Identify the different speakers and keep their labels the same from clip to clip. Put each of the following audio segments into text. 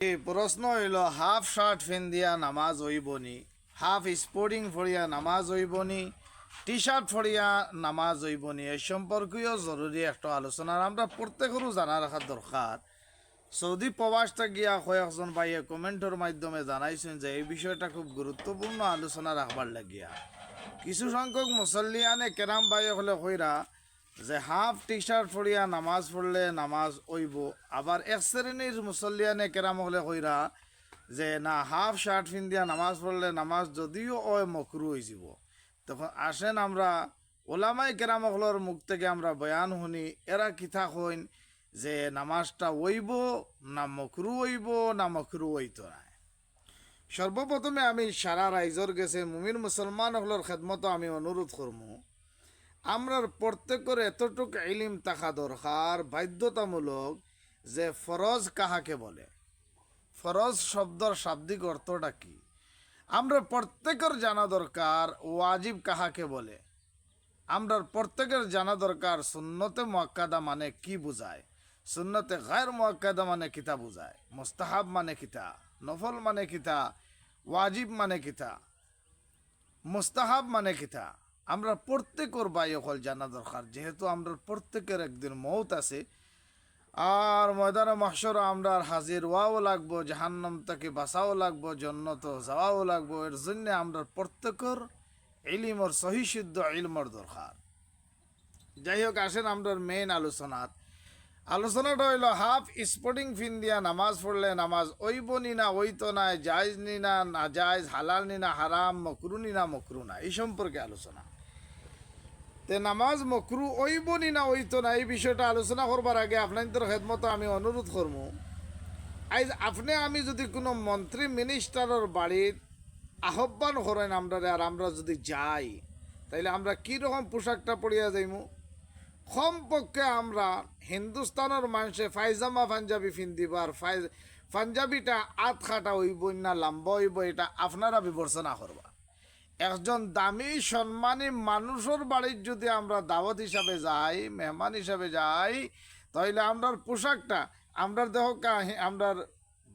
Speaker 1: এই প্রশ্ন হইল, হাফ শার্ট ফেন দিয়া নামাজ হইবনি হাফ স্পোর্টিং ফড়িয়া নামাজ হইবনি টি শার্ট ফড়িয়া নামাজ হইবনি এই সম্পর্কেও জরুরি একটা আলোচনা। আমরা প্রত্যেকেরও জানা রাখা দরকার সৌদি প্রবাসটা গিয়া কয়েকজন ভাইয়ে কমেন্টের মাধ্যমে জানাইছেন যে এই বিষয়টা খুব গুরুত্বপূর্ণ আলোচনা রাখবার লাগিয়া। কিছু সংখ্যক মুসল্লিয়ানে কেরাম ভাই হলে কইরা যে হাফ টি শার্ট পরিয়া, নামাজ পড়লে নামাজ ওইব আবার এক শ্রেণির মুসল্লিয়ানে কেরাম হলে কইরা যে, না, হাফ শার্ট পিন্দিয়া নামাজ পড়লে নামাজ যদিও ওই মকরু হয়ে যাব। তখন আসেন আমরা ওলামাই কেরাম হলর মুখ থেকে আমরা বয়ান শুনি, এরা কিথা কইন যে, নামাজটা ওইব না মকরু ওইব না মকরু ওইতো না? সর্বপ্রথমে আমি সারা রাইজর গেছে, মুমিন মুসলমান হলর খেদমতো আমি অনুরোধ করমু। আমরার প্রত্যেকের এতটুক ইলিম থাকা দরকার, বাধ্যতামূলক, যে ফরজ কাহাকে বলে। ফরজ শব্দর শাব্দিক অর্থটা কি? আমরা প্রত্যেকের জানা দরকার ওয়াজিব কাহাকে বলে। আমরা প্রত্যেকের জানা দরকার সুন্নতে মোয়াক্কাদা মানে কি বুঝায়? সুন্নতে গায়ের মোয়াক্কাদা মানে কিতা বুঝায়? মোস্তাহাব মানে কিতা? নফল মানে কিতা? ওয়াজিব মানে কিতা? মুস্তাহাব মানে কিতা? আমরা প্রত্যেকের বাই অকল জানা দরকার। যেহেতু আমরা প্রত্যেকের একদিন মৌত আছে, আর ময়দানে মাসর আমরা হাজির হওয়াও লাগবো, জাহান্নাম তাকে বাঁচাও লাগবো, জন্নত যাওয়াও লাগবো। এর জন্য আমরা প্রত্যেকের ইলিমর সহি সিদ্ধ ইলমর দরকার। যাই হোক, আসেন আমরা মেইন আলোচনাত। আলোচনাটা হইল হাফ স্পোর্টিং ফিন দিয়া নামাজ পড়লে নামাজ ওইব নি না ওইতো নাই জায়জ নি না না জায়জ, হালাল নি না, হারাম, মকরু নি না, মকরু না। এই সম্পর্কে আলোচনা। তে নামাজ মকরু ওইব নি না ওইতো না, এই বিষয়টা আলোচনা করবার আগে আপনাদের খেদমতো আমি অনুরোধ করব। আইজ আপনি, আমি যদি কোনো মন্ত্রী মিনিস্টারের বাড়ির আহ্বান করেন আমরা আর আমরা যদি যাই, তাইলে আমরা কীরকম পোশাকটা পরিয়া যাইমু? কমপক্ষে আমরা হিন্দুস্তানের মানুষে ফাইজামা পাঞ্জাবি ফিন্দিব আর ফাইজ পাঞ্জাবিটা আত খাটা হইব না, লাম্বা হইব, এটা আপনারা বিবেচনা করবা। একজন দামি, সম্মানী মানুষের বাড়ির যদি আমরা দাওয়াত হিসাবে যাই, মেহমান হিসাবে যাই, তাহলে আমরার পোশাকটা, আমরার দেহ আমরার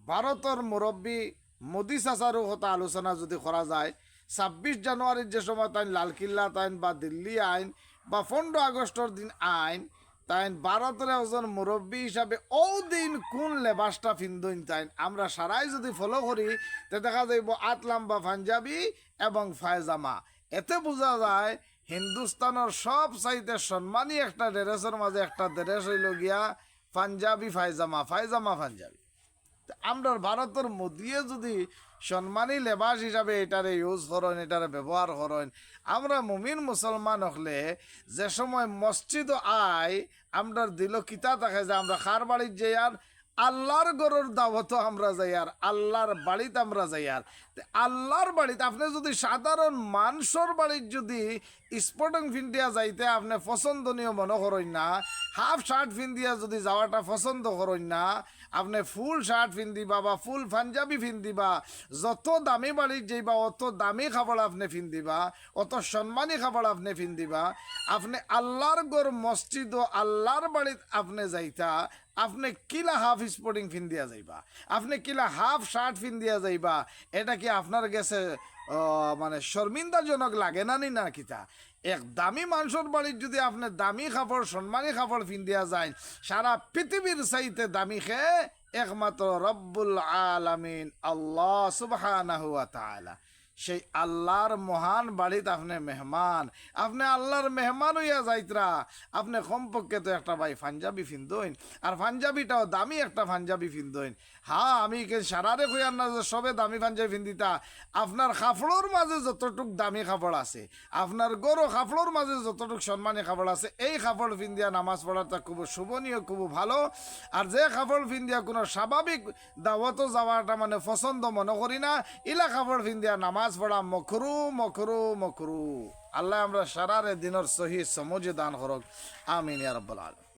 Speaker 1: ভারতের মুরব্বী মোদি চাচারও কথা আলোচনা যদি করা যায়, ছাব্বিশ জানুয়ারির যে সময় তাই লালকিল্লা তাইন বা দিল্লি আইন বা পনেরো আগস্টের দিন আইন তাইন ভারতের একজন মুরব্বী হিসাবে ও দিন কোন লেবাসটা ফিন্দইন তাই আমরা সারাই যদি ফলো করি, তে দেখা যাইব আট লাম্বা পাঞ্জাবি এবং ফায়জামা এতে বোঝা যায় হিন্দুস্তানের সব চাইতে সম্মানী একটা ড্রেসের মাঝে একটা ড্রেস হইল গিয়া পাঞ্জাবি ফায়জামা ফায়জামা পাঞ্জাবি। আমরা ভারতের মধ্যে যদি সম্মানী লেবাস হিসাবে এটারে ইউজ করেন এটারে ব্যবহার করেন আমরা মুমিন মুসলমান হলে যে সময় মসজিদ আয় আমরা দিল কিতা থাকে যে আমরা খার বাড়ির যে আর আল্লাহর গরুর দাওয়াত আমরা যাই আর, আল্লাহর বাড়িতে আমরা যাই আর। আল্লাহর বাড়িতে আপনি যদি সাধারণ মানুষের বাড়ির যদি স্পোর্টিং ফিন্ডিয়া যাইতে আপনি পছন্দনীয় মনে করেন না, হাফ শার্ট ফিন্দিয়া যদি যাওয়াটা পছন্দ করেন না, আপনি ফুল শার্ট ফিন্দিবা বা ফুল পাঞ্জাবি ফিন্দিবা, যত দামি বাড়ির যাইবা, অত দামি খাবার আপনি ফিন্দিবা, অত সম্মানী খাবার আপনি ফিন্দিবা, আপনি আল্লাহর গর মসজিদ ও আল্লাহর বাড়িত আপনি যাইতা আপনি কিলা হাফ স্পোর্টিং ফিন দিয়া যাইবা। আপনি কিলা হাফ শার্ট ফিন দিয়া যাইবা। এটা কি আপনার গেছে মানে শর্মিন্দাজনক লাগে না নি না কিতা? এক দামি মানুষের বাড়ির যদি আপনি দামি কাপড় সম্মানী কাপড় ফিন দিয়া যায় সারা পৃথিবীর চাইতে দামি খেয়ে একমাত্র রব্বুল আলামিন, আল্লাহ তাআলা। সেই আল্লাহর মহান বাড়িতে আপনি মেহমান। আপনি আল্লাহর মেহমান হইয়া যাইতরা। আপনি কমপক্ষে তো একটা ভাই পাঞ্জাবি ফিন্দইন আর পাঞ্জাবিটাও দামি একটা পাঞ্জাবি ফিন্দইন হ্যাঁ আমি কে সারারে কইয়ার না যে সবে দামি পাঞ্জাবি ফিন্দিতা আপনার কাপড়ের মাঝে যতটুক দামি কাপড় আছে, আপনার গরু কাপড়ের মাঝে যতটুক সম্মানী কাপড় আছে, এই কাপড় ফিন্দিয়া নামাজ পড়াটা খুব শোভনীয়, খুব ভালো। আর যে কাপড় ফিন্দিয়া কোনো স্বাভাবিক দাওয়াত যাওয়াটা মানে পছন্দ মনে করি না, ইলা কাপড় ফিন্দিয়া নামাজ পড়া মখরু মখরু মখরু আল্লাহ আমরা সারারে দিনের সহি সমুজে দান করক। আমিন ইয়া রাব্বাল আলামিন।